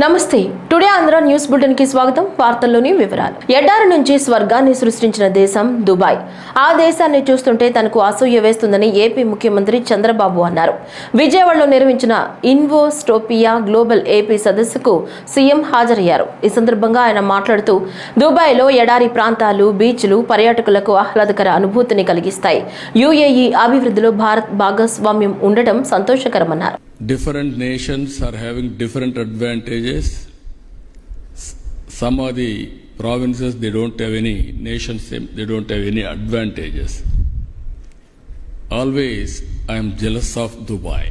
నమస్తే. Today Andhra news బులెటిన్కి స్వాగతం. వార్తల్లోని వివరాలు. ఎడారి నుంచి స్వర్గాన్ని సృష్టించిన దేశం దుబాయ్. ఆ దేశాన్ని చూస్తుంటే తనకు అసూయ వేస్తుందని ఏపీ ముఖ్యమంత్రి చంద్రబాబు అన్నారు. విజయవాడలో నిర్వహించిన ఇన్వోస్టోపియా గ్లోబల్ ఏపీ సదస్సుకు సీఎం హాజరయ్యారు. ఈ సందర్భంగా ఆయన మాట్లాడుతూ దుబాయ్లో ఎడారి ప్రాంతాలు బీచ్లు పర్యాటకులకు ఆహ్లాదకర అనుభూతిని కలిగిస్తాయి. యుఏఈ అభివృద్ధిలో భారత్ భాగస్వామ్యం ఉండటం సంతోషకరమన్నారు. Different nations are having different advantages. Some of the provinces, they don't have any, nations, they- don't have any advantages. Always, I am jealous of Dubai.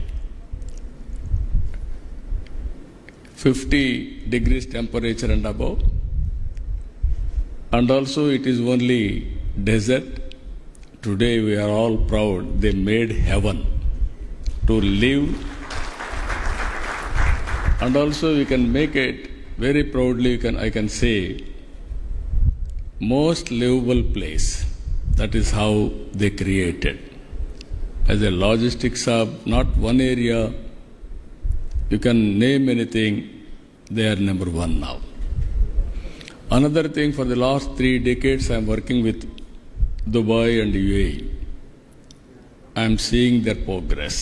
50 degrees temperature and above. And also, it is only desert. Today, we are all proud. They made heaven to live and also we can make it very proudly can, i can say most livable place. That is how they created. As a logistics hub not one area you can name anything they are number one now. Another thing for the last 3 decades i am working with dubai and uae i am seeing their progress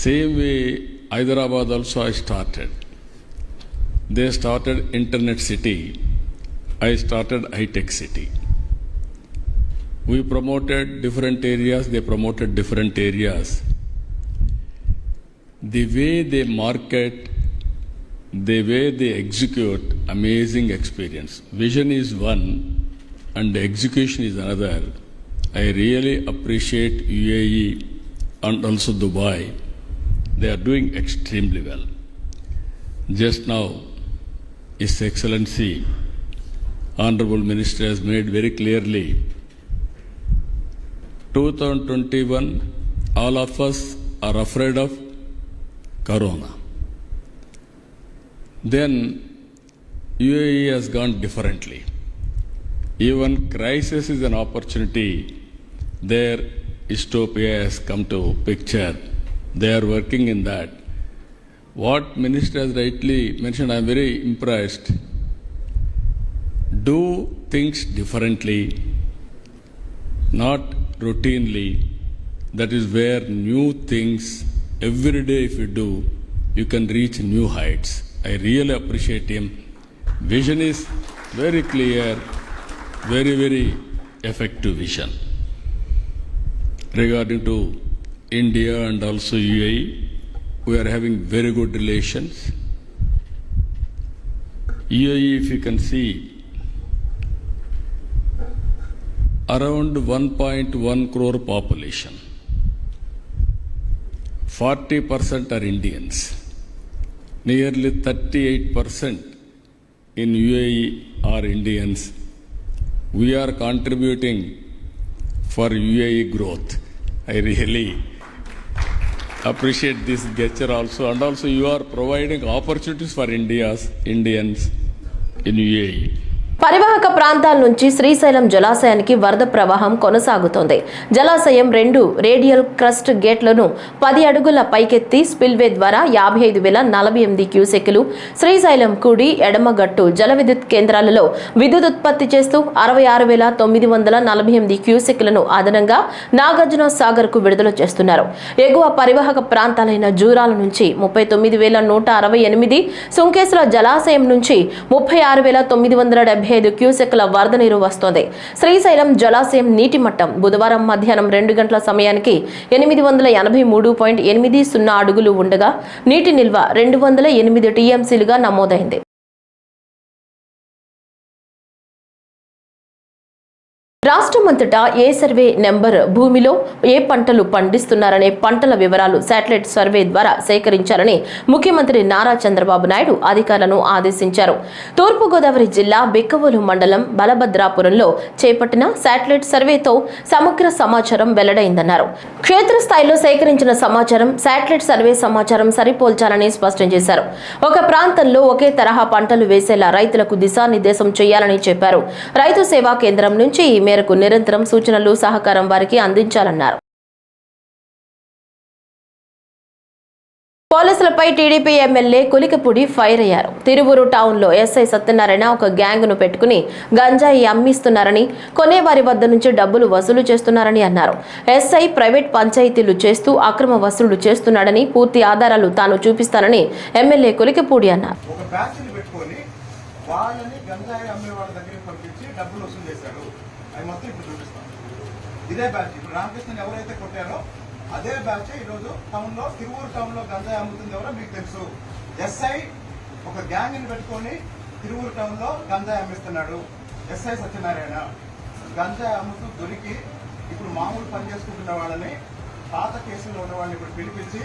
same way, Hyderabad also I started. They started Internet City. I started High Tech City. We promoted different areas, they promoted different areas. The way they market, the way they execute, amazing experience. Vision is one and execution is another. I really appreciate UAE and also Dubai they are doing extremely well. Just now, His Excellency, Honorable Minister has made very clearly 2021, all of us are afraid of Corona. Then UAE has gone differently. Even crisis is an opportunity. There, Istopia has come to picture. They are working in that. What Minister has rightly mentioned, I am very impressed. Do things differently, not routinely. That is where new things, every day if you do, you can reach new heights. I really appreciate him. Vision is very clear, very, very effective vision. Regarding to India and also UAE, we are having very good relations. UAE, if you can see, around 1.1 crore population. 40% are Indians. Nearly 38% in UAE are Indians. We are contributing for UAE growth. I really appreciate this gesture also and also you are providing opportunities for India's Indians in UAE. పరివాహక ప్రాంతాల నుంచి శ్రీశైలం జలాశయానికి వరద ప్రవాహం కొనసాగుతోంది. జలాశయం రెండు radial crust గేట్లను పది అడుగుల పైకెత్తి స్పిల్వే ద్వారా యాభై ఐదు వేల నలభై ఎనిమిది క్యూసెక్లు శ్రీశైలం కుడి ఎడమగట్టు జల విద్యుత్ కేంద్రాలలో విద్యుత్ ఉత్పత్తి చేస్తూ అరవై ఆరు వేల తొమ్మిది వందల నలభై ఎనిమిది క్యూసెక్లను అదనంగా నాగార్జున సాగర్కు విడుదల చేస్తున్నారు. ఎగువ పరివాహక ప్రాంతాలైన జూరాల నుంచి ముప్పై తొమ్మిది వేల నూట అరవై ఎనిమిది సుంకేశ్వర జలాశయం నుంచి ముప్పై ఆరు వేల తొమ్మిది వందల డెబ్బై ఐదు క్యూసెక్ల వరద నీరు వస్తోంది. శ్రీశైలం జలాశయం నీటి మట్టం బుధవారం మధ్యాహ్నం రెండు గంటల సమయానికి ఎనిమిది వందల ఎనభై మూడు పాయింట్ ఎనిమిది సున్నా అడుగులు ఉండగా నీటి నిల్వ రెండు వందల ఎనిమిది టీఎంసీలుగా నమోదైంది. రాష్ట్రమంతటా ఏ సర్వే నెంబర్ భూమిలో ఏ పంటలు పండిస్తున్నారనే పంటల వివరాలు శాటిలైట్ సర్వే ద్వారా సేకరించాలని ముఖ్యమంత్రి నారా చంద్రబాబు నాయుడు అధికారులను ఆదేశించారు. తూర్పుగోదావరి జిల్లా బిక్కవోలు మండలం బలభద్రాపురంలో చేపట్టిన శాటిలైట్ సర్వేతో సమగ్ర సమాచారం వెల్లడైందన్నారు. క్షేత్రస్థాయిలో సేకరించిన సమాచారం శాటిలైట్ సర్వే సమాచారం సరిపోల్చాలని స్పష్టం చేశారు. ఒక ప్రాంతంలో ఒకే తరహా పంటలు వేసేలా రైతులకు దిశానిర్దేశం చేయాలని చెప్పారు. రైతు సేవా కేంద్రం నుంచి ఈ మేరకు నిరంతరం సూచనలు సహకారం వారికి అందించాలన్నారు. పోలీసులపై టీడీపీ ఎమ్మెల్యే కులికపూడి ఫైర్ అయ్యారు. తిరువురు టౌన్లో ఎస్ఐ సత్యనారాయణ ఒక గ్యాంగ్ను పెట్టుకుని గంజాయి అమ్మిస్తున్నారని కొనేవారి వద్ద నుంచి డబ్బులు వసూలు చేస్తున్నారని అన్నారు. ఎస్ఐ ప్రైవేట్ పంచాయతీలు చేస్తూ అక్రమ వసూలు చేస్తున్నాడని పూర్తి ఆధారాలు తాను చూపిస్తానని ఎమ్మెల్యే కులికపూడి అన్నారు ఒక బ్యాచ్ని పెట్టుకొని వాళ్ళని గంజాయి అమ్మే వాళ్ళ దగ్గరికి పంపించి డబ్బులు వసూలు చేశాడు అవి మొత్తం ఇప్పుడు చూపిస్తాం ఇదే బ్యాచ్. ఇప్పుడు రామకృష్ణని ఎవరైతే కొట్టారో అదే బ్యాచ్ ఈరోజు టౌన్లో తిరువూరు టౌన్లో గంజాయి అమ్ముతుంది ఎవరో మీకు తెలుసు. ఎస్ఐ ఒక గ్యాంగ్ని పెట్టుకొని తిరువూరు టౌన్లో గంజాయి అమ్మిస్తున్నాడు. ఎస్ఐ సత్యనారాయణ. గంజాయి అమ్ముతూ దొరికి ఇప్పుడు మామూలు పని చేసుకుంటున్న వాళ్ళని పాత కేసులో ఉన్న వాళ్ళని ఇప్పుడు పిలిపించి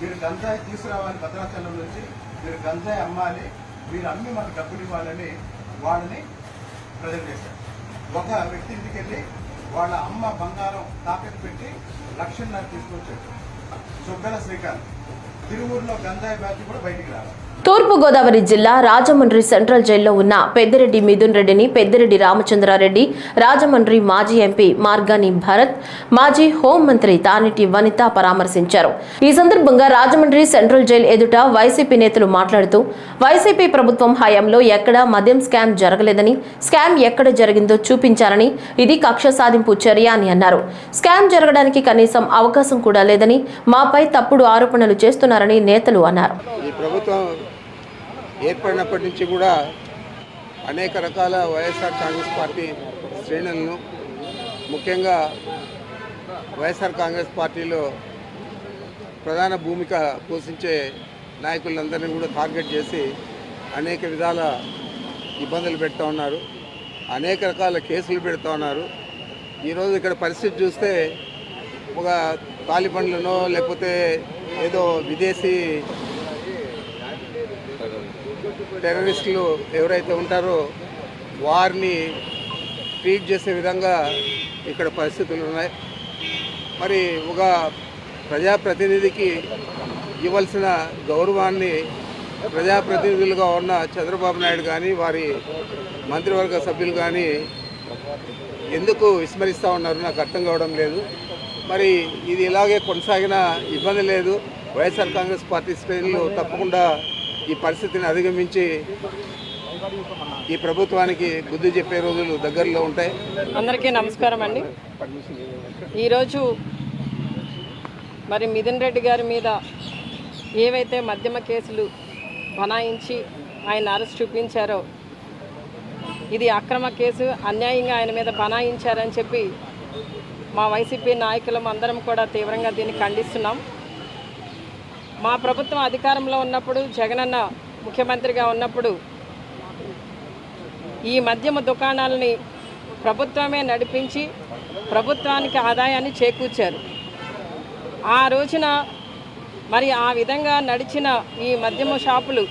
మీరు గంజాయి తీసుకురావాలి భద్రాచలం నుంచి మీరు గంజాయి అమ్మాలి మీరు అమ్మి మాకు డబ్బులు ఇవ్వాలని వాళ్ళని ప్రజెంట్ చేశారు. ఒక వ్యక్తి ఇంటికి వెళ్ళి వాళ్ళ అమ్మ బంగారం తాకట్టు పెట్టి లక్షన్నర తీసుకొచ్చాడు సుబ్బెల శ్రీకాంత్. తిరువూరులో గంజాయి బ్యాచ్ కూడా బయటికి రావాలి తూర్పుగోదావరి జిల్లా రాజమండ్రి సెంట్రల్ జైల్లో ఉన్న పెద్దిరెడ్డి మిథున్ రెడ్డిని పెద్దిరెడ్డి రామచంద్రారెడ్డి రాజమండ్రి మాజీ ఎంపీ మార్గాని భరత్ మాజీ హోంమంత్రి తానిటి వనిత పరామర్శించారు. ఈ సందర్భంగా రాజమండ్రి సెంట్రల్ జైలు ఎదుట వైసీపీ నేతలు మాట్లాడుతూ వైసీపీ ప్రభుత్వం హయాంలో ఎక్కడా మద్యం స్కామ్ జరగలేదని స్కామ్ ఎక్కడ జరిగిందో చూపించారని ఇది కక్ష సాధింపు చర్య అని అన్నారు. స్కామ్ జరగడానికి కనీసం అవకాశం కూడా లేదని మాపై తప్పుడు ఆరోపణలు చేస్తున్నారని నేతలు అన్నారు. ఏర్పడినప్పటి నుంచి కూడా అనేక రకాల వైఎస్ఆర్ కాంగ్రెస్ పార్టీ శ్రేణులను ముఖ్యంగా వైఎస్ఆర్ కాంగ్రెస్ పార్టీలో ప్రధాన భూమిక పోషించే నాయకులందరినీ కూడా టార్గెట్ చేసి అనేక విధాల ఇబ్బందులు పెడతా ఉన్నారు అనేక రకాల కేసులు పెడతా ఉన్నారు. ఈరోజు ఇక్కడ పరిస్థితి చూస్తే ఒక తాలిబండ్లనో లేకపోతే ఏదో విదేశీ టెర్రరిస్టులు ఎవరైతే ఉంటారో వారిని ట్రీట్ చేసే విధంగా ఇక్కడ పరిస్థితులు ఉన్నాయి. మరి ఒక ప్రజాప్రతినిధికి ఇవ్వాల్సిన గౌరవాన్ని ప్రజాప్రతినిధులుగా ఉన్న చంద్రబాబు నాయుడు కానీ వారి మంత్రివర్గ సభ్యులు కానీ ఎందుకు విస్మరిస్తూ ఉన్నారు నాకు అర్థం కావడం లేదు. మరి ఇది ఇలాగే కొనసాగిన ఇబ్బంది లేదు. వైఎస్ఆర్ కాంగ్రెస్ పార్టీ శ్రేణులు తప్పకుండా ఈ పరిస్థితిని అధిగమించి ఈ ప్రభుత్వానికి బుద్ధి చెప్పే రోజులు దగ్గరలో ఉంటాయి. అందరికీ నమస్కారం అండి. ఈరోజు మరి మిథున్ రెడ్డి గారి మీద ఏవైతే మధ్యమ కేసులు బనాయించి ఆయన అరెస్ట్ చూపించారో ఇది అక్రమ కేసు అన్యాయంగా ఆయన మీద బనాయించారని చెప్పి మా వైసీపీ నాయకులం అందరం కూడా తీవ్రంగా దీన్ని ఖండిస్తున్నాం. మా ప్రభుత్వం అధికారంలో ఉన్నప్పుడు జగనన్న ముఖ్యమంత్రిగా ఉన్నప్పుడు ఈ మద్యమ దుకాణాలని ప్రభుత్వమే నడిపించి ప్రభుత్వానికి ఆదాయాన్ని చేకూర్చారు. ఆ రోజున మరి ఆ విధంగా నడిచిన ఈ మద్యమ షాపులు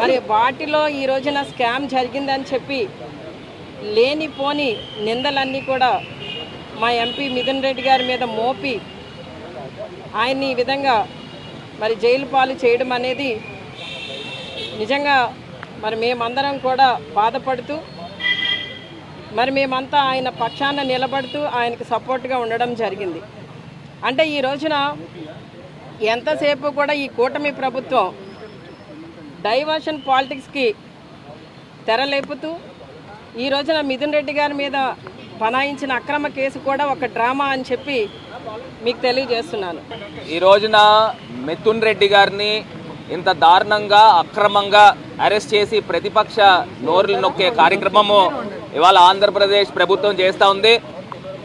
మరి వాటిలో ఈ రోజున స్కామ్ జరిగిందని చెప్పి లేనిపోని నిందలన్నీ కూడా మా ఎంపీ మిథున్ రెడ్డి గారి మీద మోపి ఆయన్ని ఈ విధంగా మరి జైలు పాలు చేయడం అనేది నిజంగా మరి మేమందరం కూడా బాధపడుతూ మరి మేమంతా ఆయన పక్షాన నిలబడుతూ ఆయనకు సపోర్ట్గా ఉండడం జరిగింది. అంటే ఈ రోజున ఎంతసేపు కూడా ఈ కూటమి ప్రభుత్వం డైవర్షన్ పాలిటిక్స్కి తెరలేపుతూ ఈ రోజున మిథున్ రెడ్డి గారి మీద బనాయించిన అక్రమ కేసు కూడా ఒక డ్రామా అని చెప్పి మీకు తెలియజేస్తున్నాను. ఈ రోజున మిథున్ రెడ్డి గారిని ఇంత దారుణంగా అక్రమంగా అరెస్ట్ చేసి ప్రతిపక్ష నోరులు నొక్కే కార్యక్రమము ఇవాళ ఆంధ్రప్రదేశ్ ప్రభుత్వం చేస్తూ ఉంది.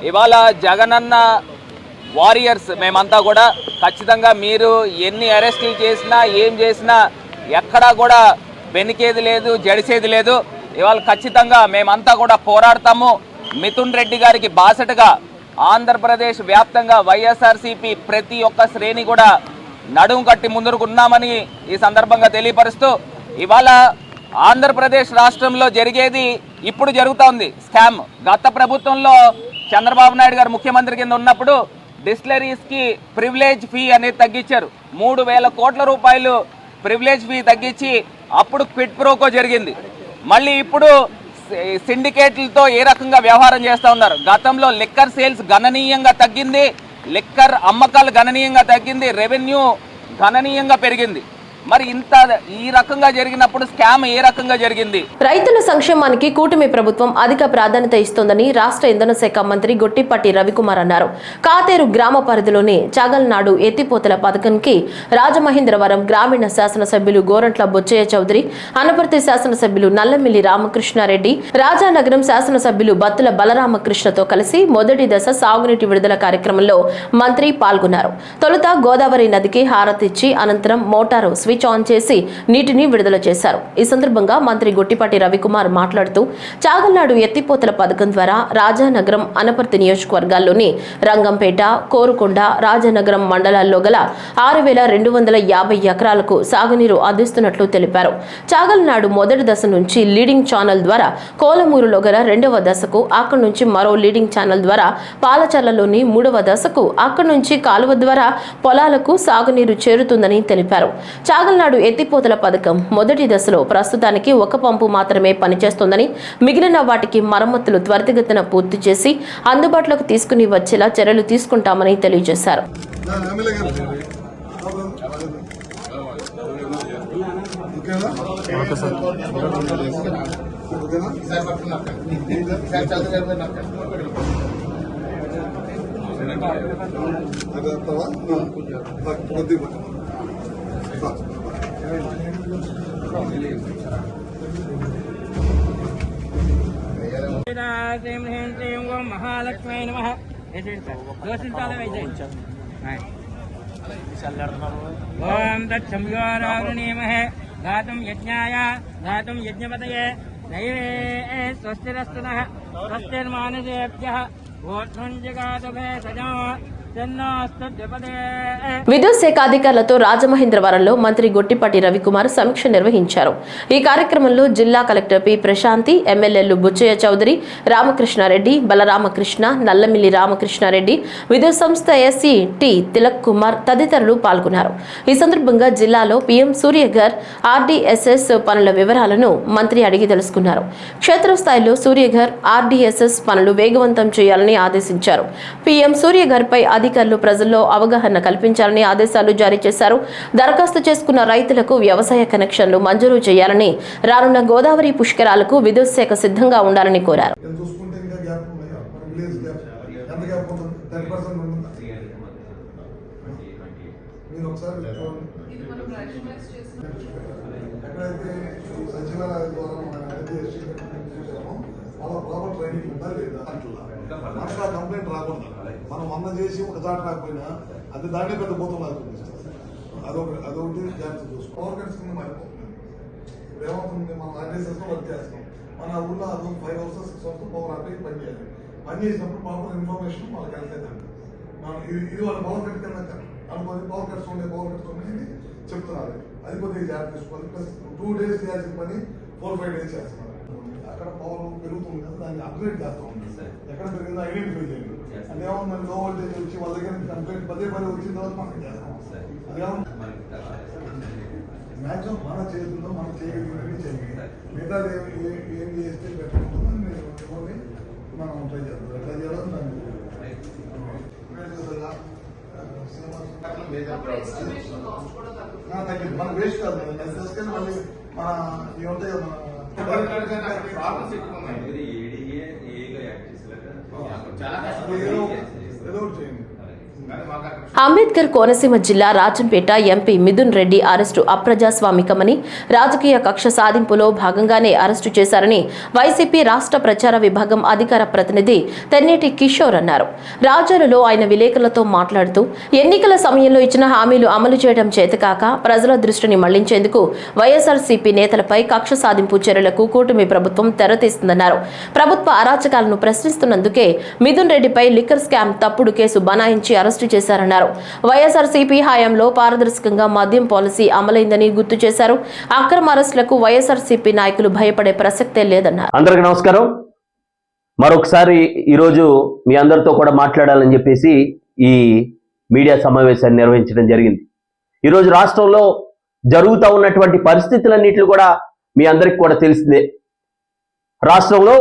ఇవాళ జగనన్న వారియర్స్ మేమంతా కూడా ఖచ్చితంగా మీరు ఎన్ని అరెస్టులు చేసినా ఏం చేసినా ఎక్కడా కూడా వెనికేది లేదు జడిసేది లేదు. ఇవాళ ఖచ్చితంగా మేమంతా కూడా పోరాడతాము. మిథున్ రెడ్డి గారికి బాసటగా ఆంధ్రప్రదేశ్ వ్యాప్తంగా వైఎస్ఆర్సీపీ ప్రతి ఒక్క శ్రేణి కూడా నడుము కట్టి ముందుకున్నామని ఈ సందర్భంగా తెలియపరుస్తూ ఇవాళ ఆంధ్రప్రదేశ్ రాష్ట్రంలో జరిగేది ఇప్పుడు జరుగుతూ ఉంది స్కామ్. గత ప్రభుత్వంలో చంద్రబాబు నాయుడు గారు ముఖ్యమంత్రి కింద ఉన్నప్పుడు డిస్టిలరీస్కి ప్రివిలేజ్ ఫీ అనేది తగ్గించారు. మూడు వేల కోట్ల రూపాయలు ప్రివిలేజ్ ఫీ తగ్గించి అప్పుడు క్విట్ ప్రోకో జరిగింది. మళ్ళీ ఇప్పుడు సి- సిండికేట్లతో ఏ రకంగా వ్యవహారం చేస్తూ ఉన్నారు? గతంలో లిక్కర్ సేల్స్ గణనీయంగా తగ్గింది. లిక్కర్ అమ్మకాలు గణనీయంగా తగ్గింది రెవెన్యూ గణనీయంగా పెరిగింది. మరి ఇంత ఈ రకంగా జరిగినప్పుడు స్కామ్ ఏ రకంగా జరిగింది? రైతుల సంక్షేమానికి కూటమి ప్రభుత్వం అధిక ప్రాధాన్యత ఇస్తోందని రాష్ట్ర ఇంధన శాఖ మంత్రి గొట్టిపట్టి రవికుమార్ అన్నారు. కాతేరు గ్రామ పరిధిలోని చాగల్నాడు ఎత్తిపోతల పథకానికి రాజమహేంద్రవరం గ్రామీణ శాసనసభ్యులు గోరంట్ల బొచ్చయ్య చౌదరి అనపర్తి శాసనసభ్యులు నల్లమిల్లి రామకృష్ణారెడ్డి రాజానగరం శాసనసభ్యులు బత్తుల బలరామకృష్ణతో కలిసి మొదటి దశ సాగునీటి విడుదల కార్యక్రమంలో మంత్రి పాల్గొన్నారు. తొలుత గోదావరి నదికి హారతిచ్చి అనంతరం మోటారు స్విచ్ ఆన్ చేసి నీటిని విడుదల చేశారు. ఈ సందర్భంగా మంత్రి గొట్టిపాటి రవికుమార్ మాట్లాడుతూ చాగల్నాడు ఎత్తిపోతల పథకం ద్వారా రాజానగరం అనపర్తి నియోజకవర్గాల్లోని రంగంపేట కోరుకొండ రాజానగరం మండలాల్లో గల ఆరు వేల రెండు వందల యాభై ఎకరాలకు సాగునీరు అందిస్తున్నట్లు తెలిపారు. చాగల్నాడు మొదటి దశ నుంచి లీడింగ్ ఛానల్ ద్వారా కోలమూరులో గల రెండవ దశకు అక్కడి నుంచి మరో లీడింగ్ ఛానల్ ద్వారా పాలచర్లలోని మూడవ దశకు అక్కడి నుంచి కాలువ ద్వారా పొలాలకు సాగునీరు చేరుతుందని తెలిపారు. నాగల్నాడు ఎత్తిపోతల పథకం మొదటి దశలో ప్రస్తుతానికి ఒక పంపు మాత్రమే పనిచేస్తోందని మిగిలిన వాటికి మరమ్మతులు త్వరితగతిన పూర్తి చేసి అందుబాటులోకి తీసుకుని వచ్చేలా చర్యలు తీసుకుంటామని తెలియజేశారు. శ్రీం హ్రీం శ్రీం ఓం మహాలక్ష్మీ నమ దోషించాలి వైద్యం ఓం దక్షంయోరావృణీమహే గాతుం యజ్ఞాయ గాతుం యజ్ఞపతయే దైవే స్వస్తిరస్తు స్వస్తిర్మానసేభ్య ఓష్ణుం జగాతు భేషజం తన్నోస్తు ద్విపదే విద్యుత్ శాఖ అధికారులతో రాజమహేంద్రవరంలో మంత్రి గొట్టిపాటి రవికుమార్ సమీక్ష నిర్వహించారు. ఈ కార్యక్రమంలో జిల్లా కలెక్టర్ పి ప్రశాంతి ఎమ్మెల్యేలు బుచ్చయ్య చౌదరి రామకృష్ణారెడ్డి బలరామకృష్ణ నల్లమిల్లి రామకృష్ణారెడ్డి విద్యుత్ సంస్థ ఎస్సీ టి తిలక్ కుమార్ తదితరులు పాల్గొన్నారు. ఈ సందర్భంగా జిల్లాలో పీఎం సూర్యఘర్ ఆర్డీఎస్ఎస్ పనుల వివరాలను మంత్రి అడిగి తెలుసుకున్నారు. క్షేత్రస్థాయిలో సూర్యఘర్ ఆర్డీఎస్ఎస్ పనులు వేగవంతం చేయాలని ఆదేశించారు. పీఎం సూర్యగర్ పై అధికారులు ప్రజల్లో అవగాహన కల్పించాలని ఆదేశాలు జారీ చేశారు. దరఖాస్తు చేసుకున్న రైతులకు వ్యవసాయ కనెక్షన్లు మంజూరు చేయాలని రానున్న గోదావరి పుష్కరాలకు విద్యుత్ శాఖ సిద్ధంగా ఉండాలని కోరారు. మీరు ఒకసారి ఎక్కడైతే సచివాలయ ద్వారా మనం అయితే వాళ్ళ ప్రాపర్ ట్రైనింగ్ ఉందా లేదా అంటున్నా. మనకు ఆ కంప్లైంట్ రాకూడదు మనం వంద చేసి ఒక చాట రాకపోయినా అది దాంట్లో పెద్ద అవుతుంది అదొకటి అదొకటి జాగ్రత్త చూసుకో. పవర్ కట్స్ కింద మారిపోతుంది. ఇప్పుడు ఏమవుతుంది మనం ఆర్డీఎస్ఎస్ వర్క్ చేస్తాం మన ఊళ్ళో అది five hours six hours power ఆపి పని చేయాలి. పని చేసినప్పుడు ప్రాపర్ ఇన్ఫర్మేషన్ వాళ్ళకి వెళ్తాయి మనం ఇది ఇది వాళ్ళ పవర్ కట్ కింద అనుకోని పవర్ కట్స్ ఉండే పవర్ కట్స్ ఉన్నాయి చెప్తున్నారు. అది కొద్దిగా జాగ్రత్త తీసుకోవాలి ప్లస్ టూ డేస్ చేయాల్సిన పని ఫోర్ ఫైవ్ డేస్ చేస్తున్నారు. అక్కడ పవర్ పెరుగుతుంది కదా దాన్ని అప్గ్రేడ్ చేస్తూ. ఎక్కడ పెరిగిందో ఐడెంటిఫై చేయండి అది ఏమన్నా లో వోల్టేజ్ వచ్చి వాళ్ళ దగ్గర కంప్లైంట్ పదే పదే వచ్చిన తర్వాత మనం చేస్తాం? అదేమన్నా మ్యాక్సిమం మన చేతుల్లో మనం చేయగలిగినవి చేయాలి మిగతా ఏం చేస్తే బెటర్ ఉంటుందో నేను మనం ట్రై చేద్దాం. ఎట్లా చేయాలో దాన్ని తగ్గింది. మన వేస్ట్ కాదు. అది తీసుకెళ్ళి మళ్ళీ మన ఇవి ఉంటాయి కదా మన ఏదో ఏదో ఒకటి చేయండి అంబేద్కర్ కోనసీమ జిల్లా రాజంపేట ఎంపీ మిథున్ రెడ్డి అరెస్టు అప్రజాస్వామికమని రాజకీయ కక్ష సాధింపులో భాగంగానే అరెస్టు చేశారని వైసీపీ రాష్ట్ర ప్రచార విభాగం అధికార ప్రతినిధి తెన్నేటి కిషోర్ అన్నారు. రాజోలులో ఆయన విలేకరులతో మాట్లాడుతూ ఎన్నికల సమయంలో ఇచ్చిన హామీలు అమలు చేయడం చేతకాక ప్రజల దృష్టిని మళ్ళించేందుకు వైఎస్ఆర్సీపీ నేతలపై కక్ష సాధింపు చర్యలకు కూటమి ప్రభుత్వం తెరతీస్తుందన్నారు ప్రభుత్వ అరాచకాలను ప్రశ్నిస్తున్నందుకే మిథున్ రెడ్డిపై లిక్కర్ స్కామ్ తప్పుడు కేసు బనాయించి అరెస్టు చేశారు. చేశారన్నారు. వైఎస్ఆర్సీపీ హయాంలో పారదర్శకంగా మద్యం పాలసీ అమలైందని గుర్తు చేశారు. అక్రమ అరెస్టులకు వైఎస్ఆర్సీపీ నాయకులు భయపడే ప్రసక్తే లేదన్నారు. అందరికి నమస్కారం. మరొకసారి ఈరోజు మీ అందరితో కూడా మాట్లాడాలని చెప్పేసి ఈ మీడియా సమావేశాన్ని నిర్వహించడం జరిగింది. ఈరోజు రాష్ట్రంలో జరుగుతూ ఉన్నటువంటి పరిస్థితులన్నింటినీ కూడా మీ అందరికి కూడా తెలిసిందే. రాష్ట్రంలో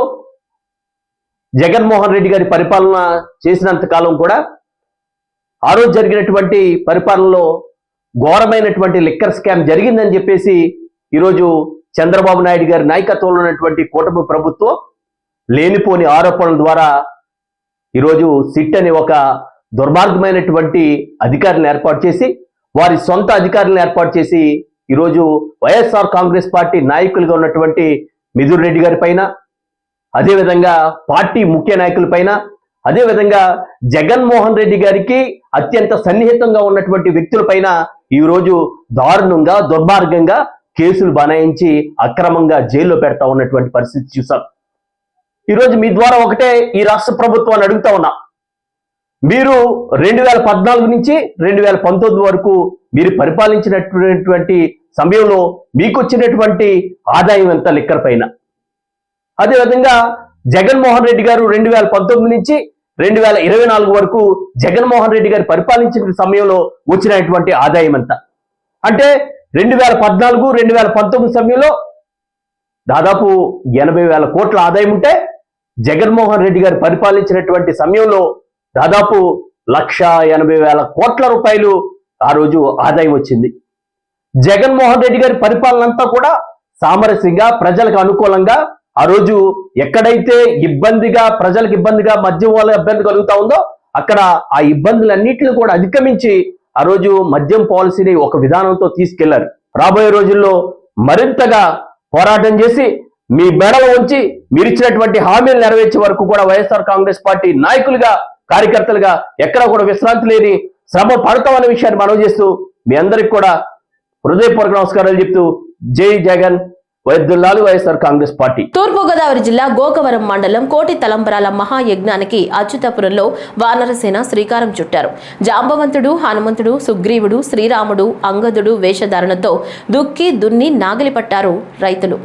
జగన్మోహన్ రెడ్డి గారి పరిపాలన చేసినంత కాలం కూడా ఆ రోజు జరిగినటువంటి పరిపాలనలో ఘోరమైనటువంటి లిక్కర్ స్కామ్ జరిగిందని చెప్పేసి ఈరోజు చంద్రబాబు నాయుడు గారి నాయకత్వంలో ఉన్నటువంటి కూటమి ప్రభుత్వం లేనిపోని ఆరోపణల ద్వారా ఈరోజు సిట్ అని ఒక దుర్మార్గమైనటువంటి అధికారులను ఏర్పాటు చేసి వారి సొంత అధికారులను ఏర్పాటు చేసి ఈరోజు వైఎస్ఆర్ కాంగ్రెస్ పార్టీ నాయకులుగా ఉన్నటువంటి మిథున్ రెడ్డి గారి పైన అదేవిధంగా పార్టీ ముఖ్య నాయకుల పైన అదేవిధంగా జగన్మోహన్ రెడ్డి గారికి అత్యంత సన్నిహితంగా ఉన్నటువంటి వ్యక్తులపైన ఈరోజు ఈ రోజు దారుణంగా దుర్మార్గంగా కేసులు బనాయించి అక్రమంగా జైల్లో పెడతా ఉన్నటువంటి పరిస్థితి చూసాం ఈరోజు మీ ద్వారా ఒకటే ఈ రాష్ట్ర ప్రభుత్వాన్ని అడుగుతా ఉన్నా. మీరు రెండు వేల పద్నాలుగు నుంచి రెండు వేల పంతొమ్మిది వరకు మీరు పరిపాలించినటువంటి సమయంలో మీకు వచ్చినటువంటి ఆదాయం ఎంత లిక్కర్ పైన? అదేవిధంగా జగన్మోహన్ రెడ్డి గారు రెండు వేల పంతొమ్మిది నుంచి రెండు వేల ఇరవై నాలుగు వరకు జగన్మోహన్ రెడ్డి గారు పరిపాలించిన సమయంలో వచ్చినటువంటి ఆదాయం ఎంత? అంటే రెండు వేల పద్నాలుగు రెండు వేల పంతొమ్మిది సమయంలో దాదాపు ఎనభై వేల కోట్ల ఆదాయం ఉంటే జగన్మోహన్ రెడ్డి గారు పరిపాలించినటువంటి సమయంలో దాదాపు లక్ష ఎనభై వేల కోట్ల రూపాయలు ఆ రోజు ఆదాయం వచ్చింది. జగన్మోహన్ రెడ్డి గారి పరిపాలన అంతా కూడా సామరస్యంగా ప్రజలకు అనుకూలంగా ఆ రోజు ఎక్కడైతే ఇబ్బందిగా ప్రజలకు ఇబ్బందిగా మద్యం వల్ల ఇబ్బంది కలుగుతా ఉందో అక్కడ ఆ ఇబ్బందులన్నింటిని కూడా అధిగమించి ఆ రోజు మద్యం పాలసీని ఒక విధానంతో తీసుకెళ్ళారు. రాబోయే రోజుల్లో మరింతగా పోరాటం చేసి మీ మెడలో ఉంచి మీరిచ్చినటువంటి హామీలు నెరవేర్చే వరకు కూడా వైఎస్ఆర్ కాంగ్రెస్ పార్టీ నాయకులుగా కార్యకర్తలుగా ఎక్కడ కూడా విశ్రాంతి లేని శ్రమ పడతామనే విషయాన్ని మనవి చేస్తూ మీ అందరికి కూడా హృదయపూర్వక నమస్కారాలు చెప్తూ జై జగన్. వైద్యులాలు వైఎస్ఆర్ కాంగ్రెస్ పార్టీ. తూర్పుగోదావరి జిల్లా గోకవరం మండలం కోటి తలంబరాల మహాయజ్ఞానికి అచ్యుతపురంలో వానరసేన శ్రీకారం చుట్టారు. జాంబవంతుడు హనుమంతుడు సుగ్రీవుడు శ్రీరాముడు అంగదుడు వేషధారణతో దుక్కి దున్ని నాగలి పట్టారు రైతులు.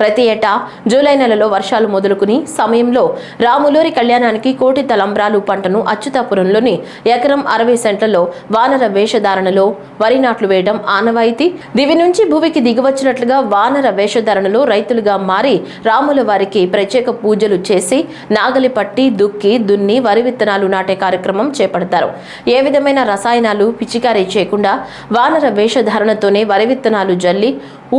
ప్రతి ఏటా జూలై నెలలో వర్షాలు మొదలుకుని సమయంలో రాములూరి కళ్యాణానికి కోటి తలంబ్రాలు పంటను అచ్యుతాపురంలోని ఎకరం అరవై సెంట్లలో వానర వేషధారణలో వరి నాట్లు వేయడం ఆనవాయితీ. దివి నుంచి భూమికి దిగివచ్చినట్లుగా వానర వేషధారణలో రైతులుగా మారి రాముల వారికి ప్రత్యేక పూజలు చేసి నాగలి పట్టి దుక్కి దున్ని వరి విత్తనాలు నాటే కార్యక్రమం చేపడతారు. ఏ విధమైన రసాయనాలు పిచికారీ చేయకుండా వానర వేషధారణతోనే వరి విత్తనాలు జల్లి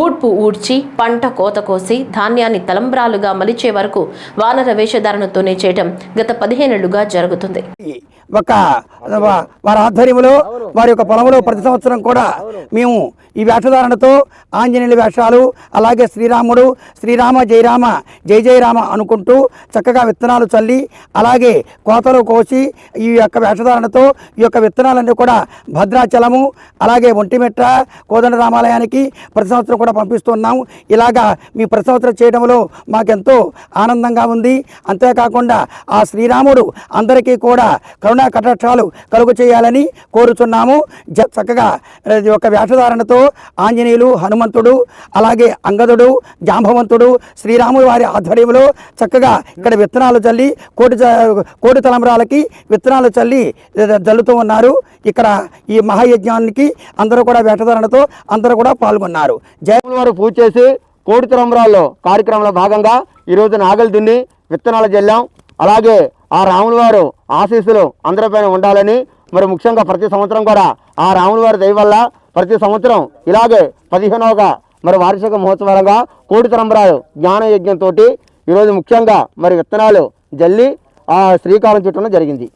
ఊడ్పు ఊడ్చి పంట కోత కోసి ధాన్యాన్ని తలంబ్రాలుగా మలిచే వరకు వానర వేషధారణతోనే చేయడం గత పదిహేనేళ్ళుగా జరుగుతుంది. ఒక వారి ఆధ్వర్యంలో వారి యొక్క పొలంలో ప్రతి సంవత్సరం కూడా మేము ఈ వేషధారణతో ఆంజనేయుల వేషాలు అలాగే శ్రీరాముడు శ్రీరామ జయరామ జయ జయరామ అనుకుంటూ చక్కగా విత్తనాలు చల్లి అలాగే కోతలు కోసి ఈ యొక్క వేషధారణతో ఈ యొక్క విత్తనాలన్నీ కూడా భద్రాచలము అలాగే ఒంటిమిట్ట కోదండ రామాలయానికి ప్రతి సంవత్సరం కూడా పంపిస్తున్నాము ఇలాగా మీ ప్రతి సంవత్సరం చేయడంలో మాకెంతో ఆనందంగా ఉంది. అంతేకాకుండా ఆ శ్రీరాముడు అందరికీ కూడా కరుణా కటాక్షాలు కలుగు చేయాలని కోరుచున్నాము. జ- చక్కగా ఈ యొక్క వేషధారణతో ఆంజనేయులు హనుమంతుడు అలాగే అంగదుడు జాంబవంతుడు శ్రీరాముడు వారి ఆధ్వర్యంలో చక్కగా ఇక్కడ విత్తనాలు చల్లి కోటి కోటి తలంబరాలకి విత్తనాలు చల్లి జల్లుతూ ఉన్నారు. ఇక్కడ ఈ మహాయజ్ఞానికి అందరూ కూడా వేషధారణతో అందరూ కూడా పాల్గొన్నారు. జయ వారు పూజ చేసి కోటి తలంబరాల్లో కార్యక్రమంలో భాగంగా ఈరోజు నాగలి దున్ని విత్తనాలు జల్లాం. అలాగే ఆ రాముల వారు ఆశీస్సులు అందరిపైన ఉండాలని మరి ముఖ్యంగా ప్రతి సంవత్సరం కూడా ఆ రాముల వారి దయ వల్ల ప్రతి సంవత్సరం ఇలాగే పదిహేనవగా మరి వార్షిక మహోత్సవాలుగా కోటి తరంబరాలు జ్ఞాన యజ్ఞంతో ఈరోజు ముఖ్యంగా మరి విత్తనాలు జల్లి ఆ శ్రీకారం చుట్టడం జరిగింది.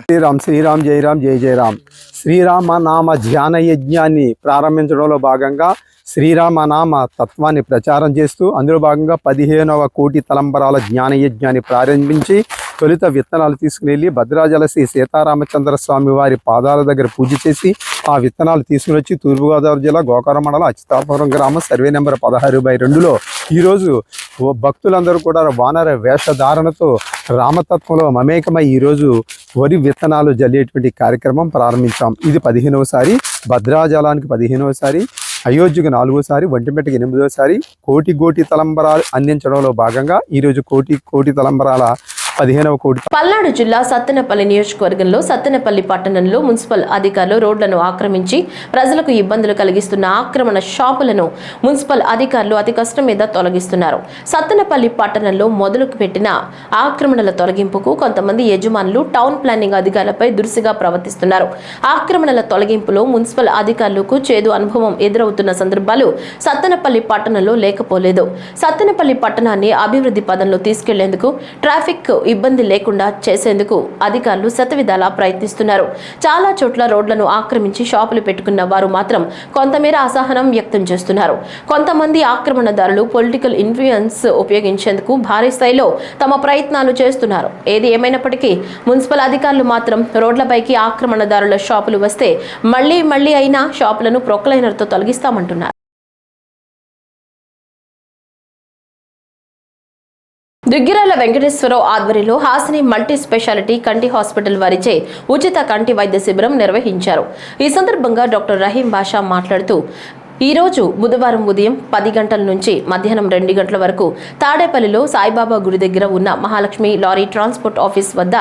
శ్రీరామ్ శ్రీరామ్ జయరామ్ జయ జయరామ్ శ్రీరామ నామ ధ్యాన యజ్ఞాన్ని ప్రారంభించడంలో భాగంగా శ్రీరామ నామ తత్వాన్ని ప్రచారం చేస్తూ అందులో భాగంగా పదిహేనవ కోటి తలంబరాల జ్ఞాన యజ్ఞాన్ని ప్రారంభించి తొలుత విత్తనాలు తీసుకుని భద్రాజల శ్రీ సీతారామచంద్ర స్వామి వారి పాదాల దగ్గర పూజ చేసి ఆ విత్తనాలు తీసుకుని వచ్చి తూర్పుగోదావరి జిల్లా గోకారం మండలం అచ్యుతాపురం గ్రామం సర్వే నెంబర్ పదహారు బై రెండులో. ఈరోజు ఓ భక్తులందరూ కూడా వానర వేషధారణతో రామతత్వంలో మమేకమై ఈరోజు వరి విత్తనాలు జల్లేటువంటి కార్యక్రమం ప్రారంభించాం. ఇది పదిహేనవసారి భద్రాజలానికి పదిహేనవసారి అయోధ్యకు నాలుగోసారి ఒంటిమిట్టకి ఎనిమిదోసారి కోటి కోటి తలంబరాలు అందించడంలో భాగంగా ఈరోజు కోటి కోటి తలంబరాల పదిహేనవ కోటి. పల్నాడు జిల్లా సత్తెనపల్లి నియోజకవర్గంలో సత్తెనపల్లి పట్టణంలో మున్సిపల్ అధికారులు రోడ్లను ఆక్రమించి ప్రజలకు ఇబ్బందులు కలిగిస్తున్న ఆక్రమణ షాపులను మున్సిపల్ అధికారులు అతి కష్టం మీద తొలగిస్తున్నారు. సత్తెనపల్లి పట్టణంలో మొదలుకు పెట్టిన ఆక్రమణల తొలగింపుకు కొంతమంది యజమానులు టౌన్ ప్లానింగ్ అధికారులపై దురుసుగా ప్రవర్తిస్తున్నారు. ఆక్రమణల తొలగింపులో మున్సిపల్ అధికారులకు చేదు అనుభవం ఎదురవుతున్న సందర్భాలు సత్తెనపల్లి పట్టణంలో లేకపోలేదు. సత్తెనపల్లి పట్టణాన్ని అభివృద్ధి పదంలో తీసుకెళ్ళేందుకు ట్రాఫిక్ ఇబ్బంది లేకుండా చేసేందుకు అధికారులు శతవిధాలా ప్రయత్నిస్తున్నారు. చాలా చోట్ల రోడ్లను ఆక్రమించి షాపులు పెట్టుకున్న వారు మాత్రం కొంతమేర అసహనం వ్యక్తం చేస్తున్నారు. కొంతమంది ఆక్రమణదారులు పొలిటికల్ ఇన్ఫ్లుయెన్స్ ఉపయోగించేందుకు భారీ స్థాయిలో తమ ప్రయత్నాలు చేస్తున్నారు. ఏది ఏమైనప్పటికీ మున్సిపల్ అధికారులు మాత్రం రోడ్లపైకి ఆక్రమణదారుల షాపులు వస్తే మళ్ళీ మళ్ళీ అయినా షాపులను ప్రొక్లైనర్తో తొలగిస్తామంటున్నారు. దుగ్గిరాల వెంకటేశ్వరరావు ఆధ్వర్యంలో హాసిని మల్టీ స్పెషాలిటీ కంటి హాస్పిటల్ వారిచే ఉచిత కంటి వైద్య శిబిరం నిర్వహించారు. ఈ సందర్భంగా డాక్టర్ రహీం బాషా మాట్లాడుతూ ఈరోజు బుధవారం ఉదయం పది గంటల నుంచి మధ్యాహ్నం రెండు గంటల వరకు తాడేపల్లిలో సాయిబాబా గుడి దగ్గర ఉన్న మహాలక్ష్మి లారీ ట్రాన్స్పోర్ట్ ఆఫీస్ వద్ద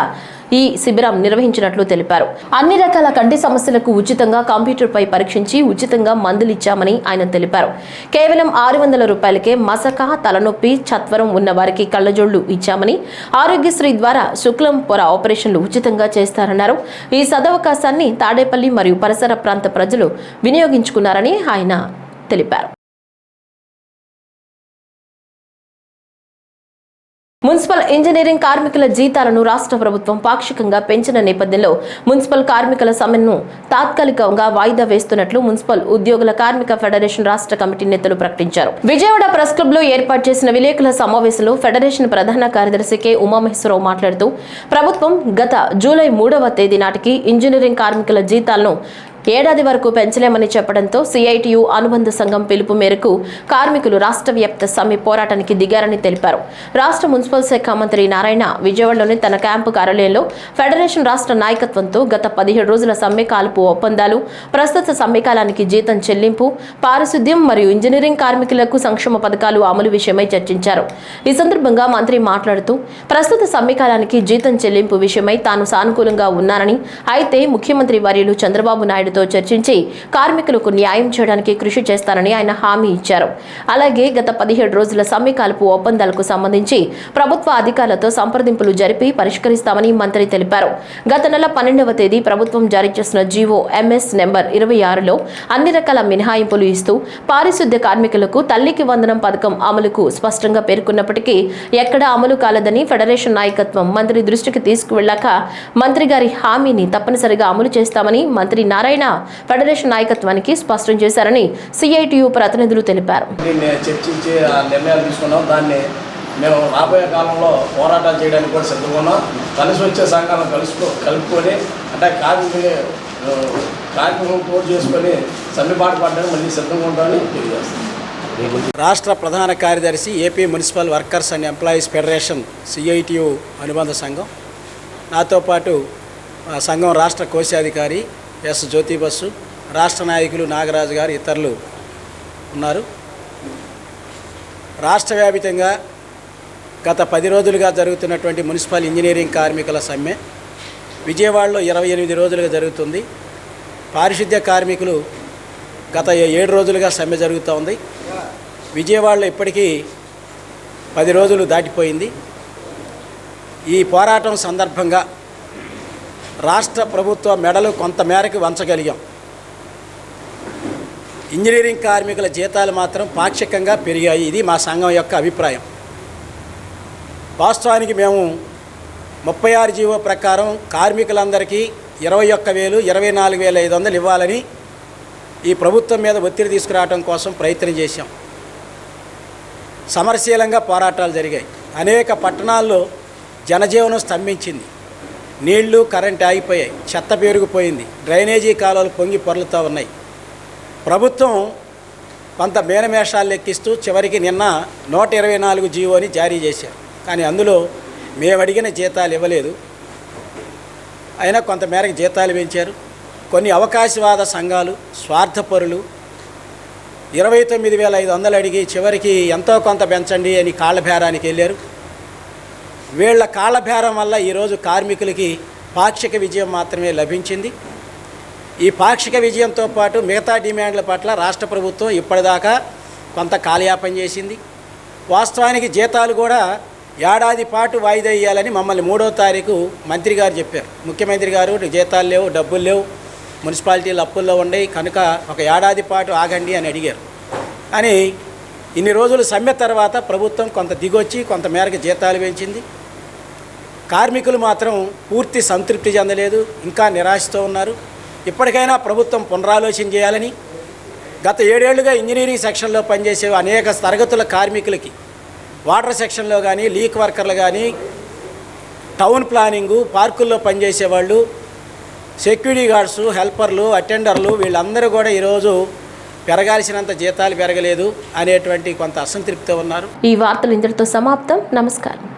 ఈ శిబిరం నిర్వహించినట్లు తెలిపారు. అన్ని రకాల కంటి సమస్యలకు ఉచితంగా కంప్యూటర్పై పరీక్షించి ఉచితంగా మందులు ఇచ్చామని ఆయన తెలిపారు. కేవలం ఆరు వందల రూపాయలకే మసక తలనొప్పి చత్వరం ఉన్న వారికి కళ్ళజోళ్ళు ఇచ్చామని ఆరోగ్యశ్రీ ద్వారా శుక్లం పొర ఆపరేషన్లు ఉచితంగా చేస్తారన్నారు. ఈ సదవకాశాన్ని తాడేపల్లి మరియు పరిసర ప్రాంత ప్రజలు వినియోగించుకున్నారని ఆయన తెలిపారు. మున్సిపల్ ఇంజనీరింగ్ కార్మికుల జీతాలను రాష్ట్ర ప్రభుత్వం పాక్షికంగా పెంచిన నేపథ్యంలో మున్సిపల్ కార్మికుల సమ్మెను తాత్కాలికంగా వాయిదా వేస్తున్నట్లు మున్సిపల్ ఉద్యోగుల కార్మిక ఫెడరేషన్ రాష్ట్ర కమిటీ నేతలు ప్రకటించారు. విజయవాడ ప్రెస్ క్లబ్లో ఏర్పాటు చేసిన విలేకరుల సమావేశంలో ఫెడరేషన్ ప్రధాన కార్యదర్శి కె. ఉమామహేశ్వరరావు మాట్లాడుతూ ప్రభుత్వం గత జూలై మూడవ తేదీ నాటికి ఇంజనీరింగ్ కార్మికుల జీతాలను ఏడాది వరకు పెంచలేమని చెప్పడంతో సిఐటియు అనుబంధ సంఘం పిలుపు మేరకు కార్మికులు రాష్ట్ర వ్యాప్త సమ్మె పోరాటానికి దిగారని తెలిపారు. రాష్ట్ర మున్సిపల్ శాఖ మంత్రి నారాయణ విజయవాడలోని తన క్యాంపు కార్యాలయంలో ఫెడరేషన్ రాష్ట్ర నాయకత్వంతో గత పదిహేడు రోజుల సమ్మె కాల్పు ఒప్పందాలు ప్రస్తుత సమ్మె కాలానికి జీతం చెల్లింపు పారిశుద్ధ్యం మరియు ఇంజనీరింగ్ కార్మికులకు సంక్షేమ పథకాలు అమలు విషయమై చర్చించారు. ఈ సందర్భంగా మంత్రి మాట్లాడుతూ ప్రస్తుత సమ్మె కాలానికి జీతం చెల్లింపు విషయమై తాను సానుకూలంగా ఉన్నానని అయితే ముఖ్యమంత్రి వర్యులు చంద్రబాబు నాయుడు నాయుడుతో చర్చించి కార్మికులకు న్యాయం చేయడానికి కృషి చేస్తానని ఆయన హామీ ఇచ్చారు. అలాగే గత పదిహేడు రోజుల సమ్మె కాల్పు ఒప్పందాలకు సంబంధించి ప్రభుత్వ అధికారులతో సంప్రదింపులు జరిపి పరిష్కరిస్తామని మంత్రి తెలిపారు. గత నెల పన్నెండవ తేదీ ప్రభుత్వం జారీ చేసిన జీవో ఎంఎస్ నెంబర్ ఇరవై ఆరులో అన్ని రకాల మినహాయింపులు ఇస్తూ పారిశుద్ధ్య కార్మికులకు తల్లికి వందనం పథకం అమలుకు స్పష్టంగా పేర్కొన్నప్పటికీ ఎక్కడా అమలు కాలేదని ఫెడరేషన్ నాయకత్వం మంత్రి దృష్టికి తీసుకువెళ్ళాక మంత్రి గారి హామీని తప్పనిసరిగా అమలు చేస్తామని మంత్రి నారాయణ ఫెడరేషన్ నాయకత్వానికి స్పష్టం చేశారని సిఐటియు ప్రతినిధులు తెలిపారు. దీన్ని చర్చించి ఆ నిర్ణయాలు తీసుకున్నాం. దాన్ని మేము రాబోయే కాలంలో పోరాటాలు చేయడానికి కూడా సిద్ధంగా ఉన్నాం. కలిసి వచ్చే సంఘాలను కలుసుకో కలుపుకొని అంటే ఆ, కార్మికులను తోడు చేసుకొని సమ్మెబాటు పడడానికి మళ్ళీ సిద్ధంగా ఉంటామని తెలియజేస్తాం రాష్ట్ర ప్రధాన కార్యదర్శి AP municipal workers and employees federation CITU అనుబంధ సంఘం. నాతో పాటు ఆ సంఘం రాష్ట్ర కోశాధికారి ఎస్ జ్యోతి బస్సు రాష్ట్ర నాయకులు నాగరాజు గారు ఇతరులు ఉన్నారు. రాష్ట్ర వ్యాపితంగా గత పది రోజులుగా జరుగుతున్నటువంటి మున్సిపల్ ఇంజనీరింగ్ కార్మికుల సమ్మె విజయవాడలో ఇరవై ఎనిమిది రోజులుగా జరుగుతుంది. పారిశుద్ధ్య కార్మికులు గత ఏడు రోజులుగా సమ్మె జరుగుతూ ఉంది. విజయవాడలో ఇప్పటికీ పది రోజులు దాటిపోయింది. ఈ పోరాటం సందర్భంగా రాష్ట్ర ప్రభుత్వ మెడలు కొంతమేరకు వంచగలిగాం. ఇంజనీరింగ్ కార్మికుల జీతాలు మాత్రం పాక్షికంగా పెరిగాయి. ఇది మా సంఘం యొక్క అభిప్రాయం. వాస్తవానికి మేము ముప్పై ఆరు జీవో ప్రకారం కార్మికులందరికీ ఇరవై ఒక్క వేలు ఇరవై నాలుగు వేల ఐదు వందలు ఇవ్వాలని ఈ ప్రభుత్వం మీద ఒత్తిడి తీసుకురావడం కోసం ప్రయత్నం చేశాం. సమరశీలంగా పోరాటాలు జరిగాయి. అనేక పట్టణాల్లో జనజీవనం స్తంభించింది. నీళ్ళు కరెంట్ ఆగిపోయాయి. చెత్త పెరిగిపోయింది డ్రైనేజీ కాలువలు పొంగి పొరలుతూ ఉన్నాయి. ప్రభుత్వం కొంత మేనమేషాలు లెక్కిస్తూ చివరికి నిన్న నూట ఇరవై నాలుగు జీవోని జారీ చేశారు. కానీ అందులో మేము అడిగిన జీతాలు ఇవ్వలేదు. అయినా కొంతమేరకు జీతాలు పెంచారు. కొన్ని అవకాశవాద సంఘాలు స్వార్థపరులు ఇరవై తొమ్మిది వేల ఐదు వందలు అడిగి చివరికి ఎంతో కొంత పెంచండి అని కాళ్ళ బేరానికి వెళ్ళారు. వీళ్ళ కాళ్ళబేరం వల్ల ఈరోజు కార్మికులకి పాక్షిక విజయం మాత్రమే లభించింది. ఈ పాక్షిక విజయంతో పాటు మిగతా డిమాండ్ల పట్ల రాష్ట్ర ప్రభుత్వం ఇప్పటిదాకా కొంత కాలయాపన చేసింది. వాస్తవానికి జీతాలు కూడా ఏడాది పాటు వాయిదా వేయాలని మమ్మల్ని మూడో తారీఖు మంత్రి గారు చెప్పారు. ముఖ్యమంత్రి గారు జీతాలు లేవు డబ్బులు లేవు మున్సిపాలిటీలు అప్పుల్లో ఉండేవి కనుక ఒక ఏడాది పాటు ఆగండి అని అడిగారు. అని ఇన్ని రోజులు సమ్మె తర్వాత ప్రభుత్వం కొంత దిగొచ్చి కొంత మేరకు జీతాలు పెంచింది కార్మికులు మాత్రం పూర్తి సంతృప్తి చెందలేదు ఇంకా నిరాశతో ఉన్నారు. ఇప్పటికైనా ప్రభుత్వం పునరాలోచన చేయాలని గత ఏడేళ్ళుగా ఇంజనీరింగ్ సెక్షన్లో పనిచేసే అనేక తరగతుల కార్మికులకి వాటర్ సెక్షన్లో కానీ లీక్ వర్కర్లు కానీ టౌన్ ప్లానింగు పార్కుల్లో పనిచేసే వాళ్ళు సెక్యూరిటీ గార్డ్స్ హెల్పర్లు అటెండర్లు వీళ్ళందరూ కూడా ఈరోజు పెరగాల్సినంత జీతాలు పెరగలేదు అనేటువంటి కొంత అసంతృప్తితో ఉన్నారు. ఈ వార్తలు ఇంతటితో సమాప్తం. నమస్కారం.